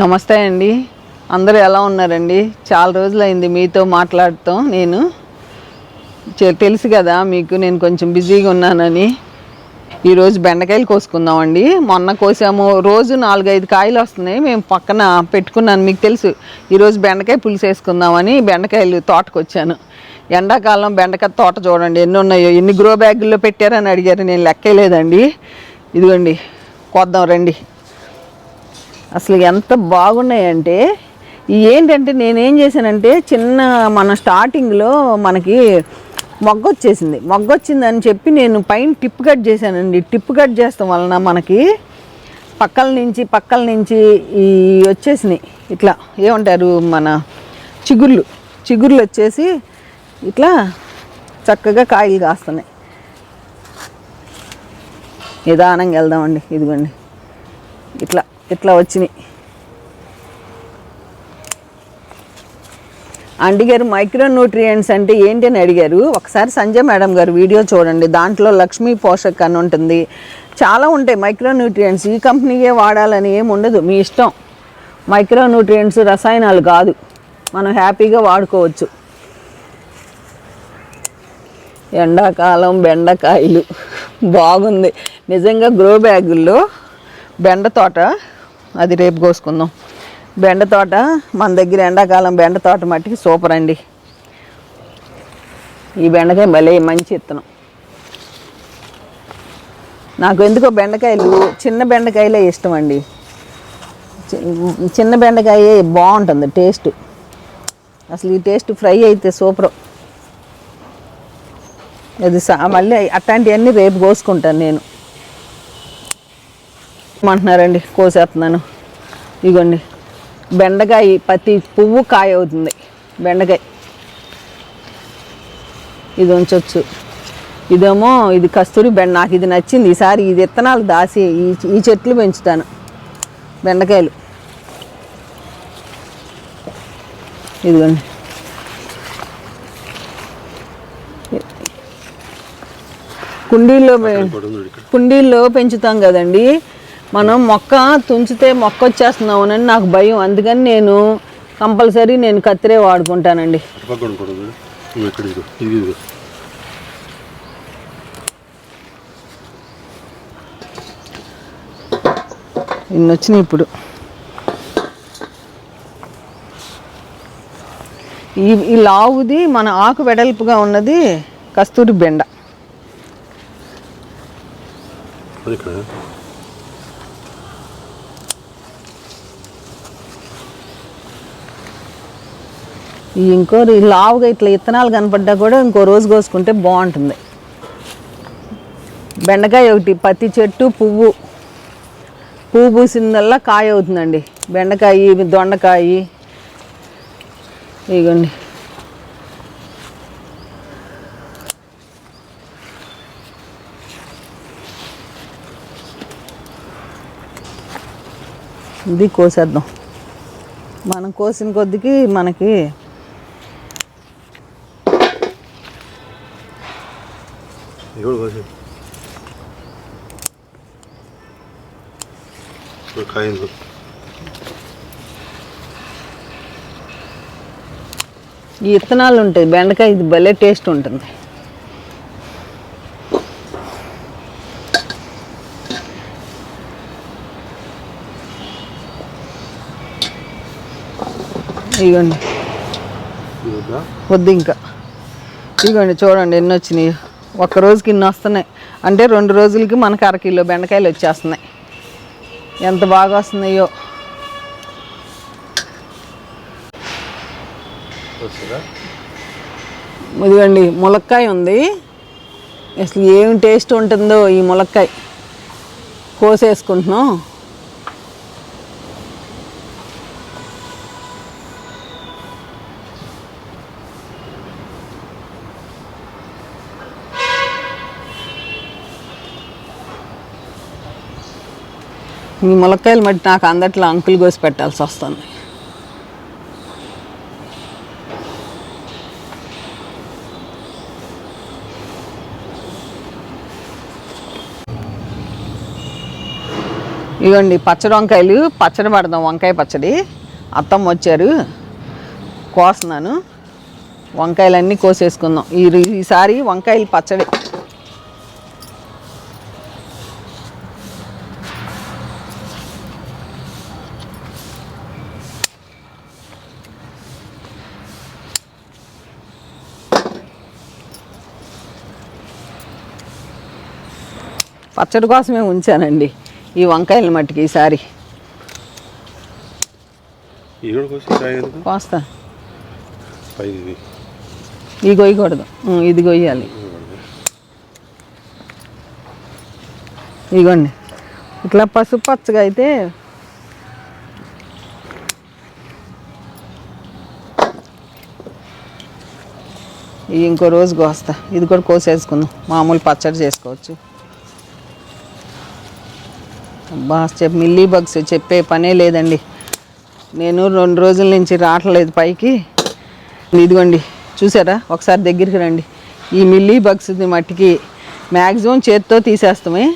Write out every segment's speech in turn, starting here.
నమస్తే అండి. అందరూ ఎలా ఉన్నారండి? చాలా రోజులైంది మీతో మాట్లాడటం. నేను తెలుసు కదా మీకు నేను కొంచెం బిజీగా ఉన్నానని. ఈరోజు బెండకాయలు కోసుకుందామండి. మొన్న కోసాము. రోజు నాలుగైదు కాయలు వస్తున్నాయి. మేము పక్కన పెట్టుకున్నాను. మీకు తెలుసు ఈరోజు బెండకాయ పులుసు వేసుకుందామని బెండకాయలు తోటకు వచ్చాను ఎండాకాలం బెండకాయ తోట చూడండి. ఎన్ని ఉన్నాయో ఎన్ని గ్రో బ్యాగుల్లో పెట్టారని అడిగారు. నేను లెక్కలేదండి ఇదిగోండి కొద్దాం రండి. అసలు ఎంత బాగున్నాయంటే ఏంటంటే నేనేం చేశానంటే చిన్న మన స్టార్టింగ్లో మనకి మొగ్గ వచ్చేసింది. మొగ్గ వచ్చిందని చెప్పి నేను పైన టిప్ కట్ చేశానండి. టిప్ కట్ చేస్తాం వలన మనకి పక్కల నుంచి పక్కల నుంచి ఈ వచ్చేసినాయి. ఇట్లా ఏమంటారు మన చిగుర్లు. చిగుర్లు వచ్చేసి ఇట్లా చక్కగా కాయలు కాస్తున్నాయి. నిదానంగా వెళ్దామండి. ఇదిగోండి. ఇట్లా. ఇట్లా వచ్చినాయి. అడిగారు మైక్రో న్యూట్రియంట్స్ అంటే ఏంటి అని అడిగారు. ఒకసారి సంజయ్ మేడం గారు వీడియో చూడండి. దాంట్లో లక్ష్మీ పోషక్ అని ఉంటుంది. చాలా ఉంటాయి మైక్రో న్యూట్రియంట్స్ ఈ కంపెనీయే వాడాలని ఏముండదు ఉండదు. మీ ఇష్టం. మైక్రో న్యూట్రియంట్స్ రసాయనాలు కాదు. మనం హ్యాపీగా వాడుకోవచ్చు. ఎండాకాలం బెండకాయలు. బాగుంది. నిజంగా గ్రో బ్యాగుల్లో బెండ తోట అది రేపు కోసుకుందాం. బెండ తోట మన దగ్గర ఎండాకాలం బెండ తోట మట్టికి సూపర్ అండి. ఈ బెండకాయ భలే మంచి ఇత్తనం నాకు ఎందుకో బెండకాయలు చిన్న బెండకాయలే ఇష్టం అండి. చిన్న బెండకాయ బాగుంటుంది టేస్ట్. అసలు ఈ టేస్ట్ ఫ్రై అయితే సూపర్. అది సా మళ్ళీ అట్లాంటివన్నీ రేపు కోసుకుంటాను నేను. అంటున్నారండి కోసేస్తున్నాను. ఇగోండి. బెండకాయ ప్రతి పువ్వు కాయ అవుతుంది బెండకాయ. ఇది ఉంచవచ్చు ఇదేమో ఇది కస్తూరి బెండ. నాకు ఇది నచ్చింది. ఈసారి ఇది విత్తనాలు దాసి ఈ ఈ చెట్లు పెంచుతాను. బెండకాయలు. ఇదిగోండి. కుండీల్లో కుండీల్లో పెంచుతాం కదండి. మనం మొక్క తుంచితే మొక్క వచ్చేస్తున్నామని నాకు భయం. అందుకని నేను కంపల్సరీ నేను కత్తిరే వాడుకుంటానండి. ఇన్ని వచ్చినాయి ఇప్పుడు. ఈ ఈ లావుది మన ఆకు వెడల్పుగా ఉన్నది కస్తూరి బెండ అది ఇక్కడ ఈ ఇంకో లావుగా ఇట్లా ఇత్తనాలు కనపడ్డా కూడా ఇంకో రోజు కోసుకుంటే బాగుంటుంది. బెండకాయ ఒకటి పత్తి చెట్టు పువ్వు. పువ్వు పూసిందల్లా కాయ అవుతుందండి. బెండకాయ దొండకాయ. ఇగోండి. ఇది కోసేద్దాం. మనం కోసిన కొద్దికి మనకి ఇది కూడా కోసి ఇప్పుడు కాయ ఇందులో. ఈ ఇత్తనాలు ఉంటాయి. బెండకాయ ఇది భలే టేస్ట్ ఉంటుంది. ఇదిగోండి ఇది వద్దా? వద్దు ఇంకా. ఇదిగోండి చూడండి ఎన్ని వచ్చినాయి. ఒక్క రోజుకి ఇన్ని వస్తున్నాయి. అంటే రెండు రోజులకి మనకు అర కిలో బెండకాయలు వచ్చేస్తున్నాయి. ఎంత బాగా వస్తున్నాయో. ఇదిగోండి ములక్కాయ ఉంది. అసలు ఏం టేస్ట్ ఉంటుందో ఈ ములక్కాయ. కోసేసుకుంటున్నాం. ఈ ములక్కాయలు మట్టి నాకు అందట్లో అంకులు కోసి పెట్టాల్సి వస్తుంది. ఇదిగోండి పచ్చడి వంకాయలు పచ్చడి పడదాం వంకాయ పచ్చడి. అత్తమ్మ వచ్చారు కోస్తున్నాను. వంకాయలన్నీ కోసేసుకుందాం. ఈ ఈసారి వంకాయలు పచ్చడి. పచ్చడి కోసమే ఉంచానండి. ఈ వంకాయల మట్టికి ఈసారి. కోస్తా. ఇది కొయ్యకూడదు ఇది కొయ్యాలి ఇగోండి. ఇట్లా పసుపు పచ్చగా అయితే ఇంకో రోజు కోస్తా. ఇది కూడా కోసేసుకుందాం. మామూలు పచ్చడి చేసుకోవచ్చు. అబ్బా చెప్ మిల్లీ బగ్స్ చెప్పే పనే లేదండి. నేను రెండు రోజుల నుంచి రావట్లేదు పైకి. ఇదిగోండి చూసారా? ఒకసారి దగ్గరికి రండి. ఈ మిల్లీ బగ్స్ మట్టికి మ్యాక్సిమం చేత్తో తీసేస్తామే.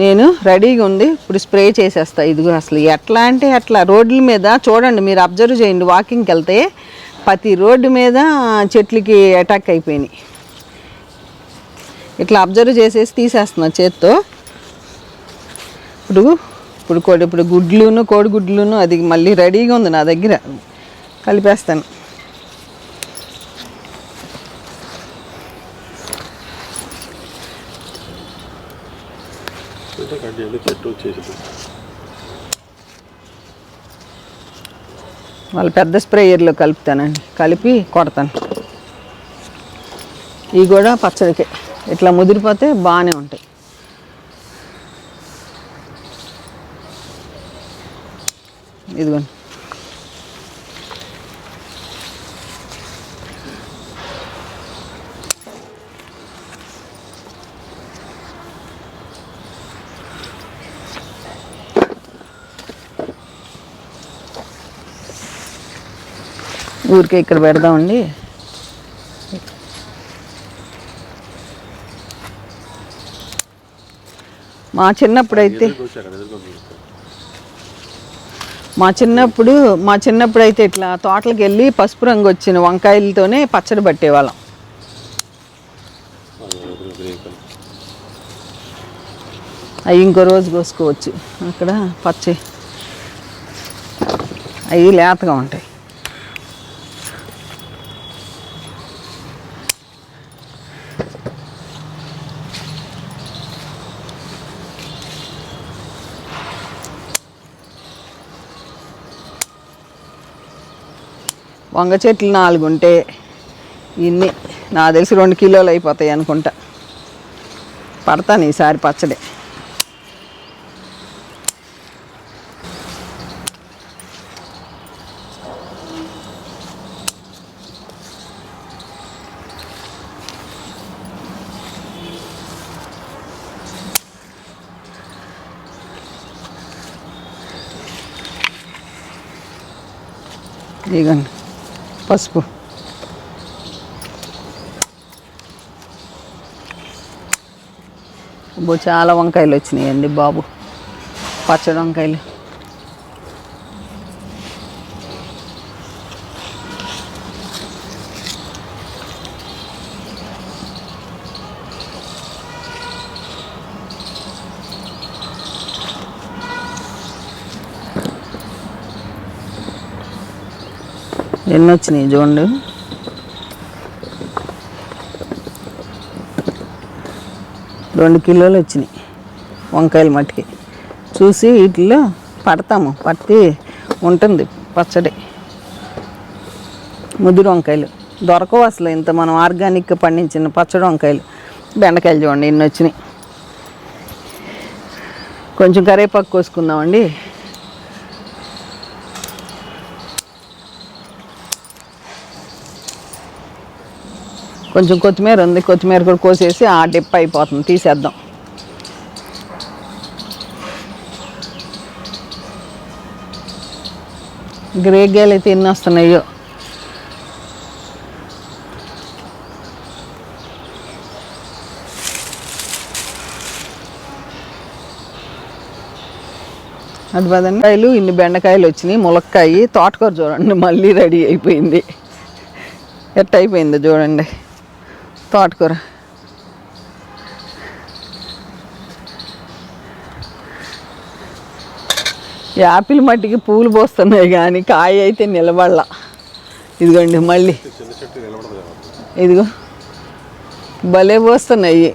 నేను రెడీగా ఉంది ఇప్పుడు స్ప్రే చేసేస్తా. ఇదిగో అసలు ఎట్లా అంటే అట్లా రోడ్ల మీద చూడండి మీరు అబ్జర్వ్ చేయండి వాకింగ్కి వెళ్తే ప్రతి రోడ్డు మీద చెట్లకి అటాక్ అయిపోయినాయి. ఇట్లా అబ్జర్వ్ చేసేసి తీసేస్తున్నా చేత్తో. ఇప్పుడు ఇప్పుడు కోడి ఇప్పుడు గుడ్లును కోడిగుడ్లును అది మళ్ళీ రెడీగా ఉంది నా దగ్గర. కలిపేస్తాను. వాళ్ళ పెద్ద స్ప్రేయర్లో కలుపుతానండి. కలిపి కొడతాను. ఇవి కూడా పచ్చడికే. ఇట్లా ముదిరిపోతే బాగానే ఉంటాయి. ఇదిగోండి. ఊరికే ఇక్కడ పెడదామండి. మా చిన్నప్పుడు అయితే కోసి అక్కడ ఎదుర్కొని మా చిన్నప్పుడు మా చిన్నప్పుడు అయితే ఇట్లా తోటలకు వెళ్ళి పసుపు రంగు వచ్చిన వంకాయలతోనే పచ్చడి పట్టేవాళ్ళం. అవి ఇంకో రోజు కోసుకోవచ్చు. అక్కడ పచ్చి అవి లేతగా ఉంటాయి. వంగ చెట్లు నాలుగు ఉంటే ఇన్ని. నా తెలిసి రెండు కిలోలు అయిపోతాయి అనుకుంటా. పడతాను ఈసారి పచ్చడి. ఇదిగోండి. పసుపు. చాలా వంకాయలు వచ్చినాయండి బాబు. పచ్చడి వంకాయలు. ఎన్ని వచ్చినాయి చూడండి. రెండు కిలోలు వచ్చినాయి వంకాయలు మట్టికి. చూసి వీటిలో పడతాము పట్టి ఉంటుంది పచ్చడి. ముదిరి వంకాయలు. దొరకవు అసలు ఇంత మనం ఆర్గానిక్ పండించిన పచ్చడి వంకాయలు. బెండకాయలు చూడండి ఎన్ని వచ్చినాయి కొంచెం కరివేపాకు కోసుకుందామండి. కొంచెం కొత్తిమీర ఉంది. కొత్తిమీర కూడా కోసేసి ఆ డిప్ అయిపోతుంది. తీసేద్దాం. గ్రేగేలు అయితే ఎన్ని వస్తున్నాయో అటు పదండి ఇన్ని బెండకాయలు వచ్చినాయి. ములక్కాయ తోటకూర చూడండి. మళ్ళీ రెడీ అయిపోయింది. ఎట్ట అయిపోయింది చూడండి. తోటకూర యాపిల్ మట్టికి పూలు పోస్తున్నాయి కానీ కాయ అయితే నిలబడలా. ఇదిగోండి మళ్ళీ. ఇదిగో. భలే పోస్తున్నాయి.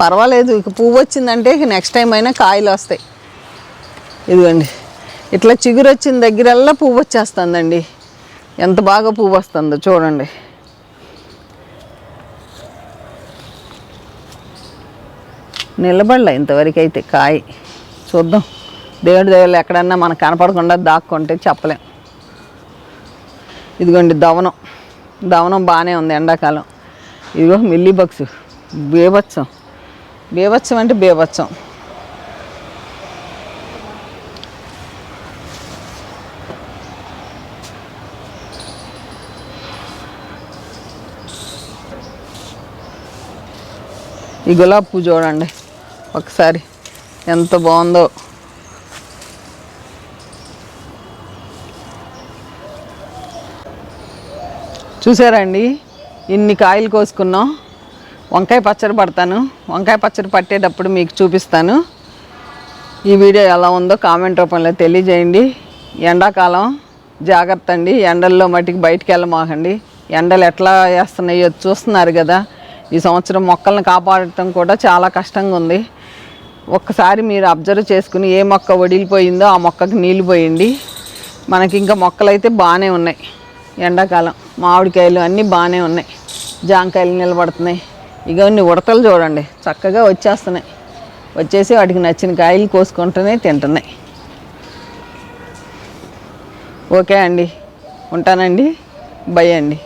పర్వాలేదు ఇక పువ్వు వచ్చిందంటే ఇక నెక్స్ట్ టైం అయినా కాయలు వస్తాయి. ఇదిగోండి. ఇట్లా చిగురు వచ్చిన దగ్గరల్లా పువ్వు వచ్చేస్తుందండి. ఎంత బాగా పువ్వు వస్తుందో చూడండి. నిలబడలే ఇంతవరకు అయితే కాయ. చూద్దాం. దేవుడి దేవుళ్ళు ఎక్కడన్నా మనకు కనపడకుండా దాక్కుంటే చెప్పలేం. ఇదిగోండి దవనం. దవనం బాగానే ఉంది ఎండాకాలం. ఇదిగో మిల్లీ బక్స్. బీభత్సం. బీభత్సం అంటే బీభత్సం. ఈ గులాబీ పువ్వు చూడండి. ఒకసారి ఎంత బాగుందో. చూసారండి ఇన్ని కాయలు కోసుకున్నాం. వంకాయ పచ్చడి పడతాను. వంకాయ పచ్చడి పట్టేటప్పుడు మీకు చూపిస్తాను. ఈ వీడియో ఎలా ఉందో కామెంట్ రూపంలో తెలియజేయండి. ఎండాకాలం జాగ్రత్త అండి. ఎండల్లో మట్టికి బయటికి వెళ్ళమాకండి. ఎండలు ఎట్లా వేస్తున్నాయో చూస్తున్నారు కదా. ఈ సంవత్సరం మొక్కలను కాపాడటం కూడా చాలా కష్టంగా ఉంది ఒక్కసారి మీరు అబ్జర్వ్ చేసుకుని ఏ మొక్క వడిలిపోయిందో ఆ మొక్కకి నీళ్ళు పోయండి. మనకి ఇంకా మొక్కలు అయితే బాగానే ఉన్నాయి. ఎండాకాలం మామిడికాయలు అన్నీ బాగానే ఉన్నాయి. జాంకాయలు నిలబడుతున్నాయి. ఇవన్నీ ఉడతలు చూడండి. చక్కగా వచ్చేస్తున్నాయి. వచ్చేసి వాటికి నచ్చిన కాయలు కోసుకుంటూనే తింటున్నాయి. ఓకే అండి. ఉంటానండి. బై అండి.